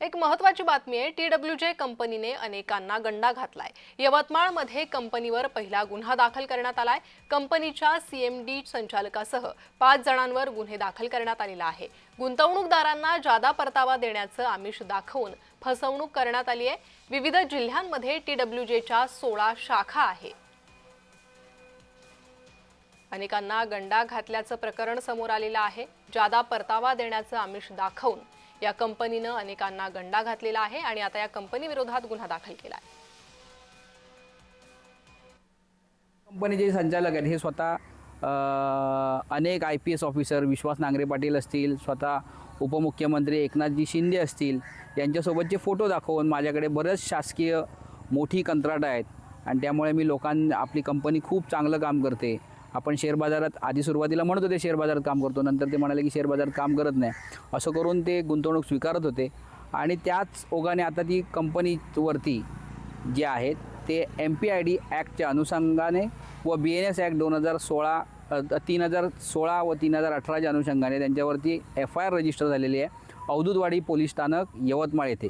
एक महत्वाची बातमी आहे टी डब्ल्यू जे कंपनीने अनेकांना गंडा घातलाय. यवतमाळमध्ये कंपनीवर पहिला गुन्हा दाखल करण्यात आलाय. कंपनीच्या सीएमडी संचालकासह पाच जणांवर गुन्हे दाखल करण्यात आलेला आहे. गुंतवणूकदारांना जादा परतावा देण्याचं आमिष दाखवून फसवणूक करण्यात आली आहे. विविध जिल्ह्यांमध्ये टी डब्ल्यू जेच्या सोळा शाखा आहेत अनेकांना गंडा घातल्याचं प्रकरण समोर आलेलं आहे. जादा परतावा देण्याचं आमिष दाखवून या कंपनीनं अनेकांना गंडा घातलेला आहे आणि आता या कंपनी विरोधात गुन्हा दाखल केला आहे. कंपनीचे संचालक आहेत. हे स्वतः अनेक I P S officer Vishwas Nangare Patil असतील स्वतः उपमुख्यमंत्री एकनाथजी शिंदे असतील यांच्यासोबतचे फोटो दाखवून माझ्याकडे बरेच शासकीय मोठी कंत्राटं आहेत. आणि त्यामुळे मी लोकां आपली कंपनी खूप चांगलं काम करते. आपण शेअर बाजारात आधी सुरुवातीला म्हणत होते शेअर बाजारात काम करतो नंतर ते म्हणाले की शेअर बाजारात काम करत नाही. असं करून ते गुंतवणूक स्वीकारत होते. आणि त्याच ओघाने आता ती कंपनीवरती जे आहेत ते एम पी आय डी ॲक्टच्या अनुषंगाने व बी एन एस ॲक्ट दोन हजार सोळा तीन हजार सोळा व तीन हजार अठराच्या अनुषंगाने त्यांच्यावरती एफ आय आर रजिस्टर झालेली आहे. अवधूतवाडी पोलीस स्थानक यवतमाळ येथे.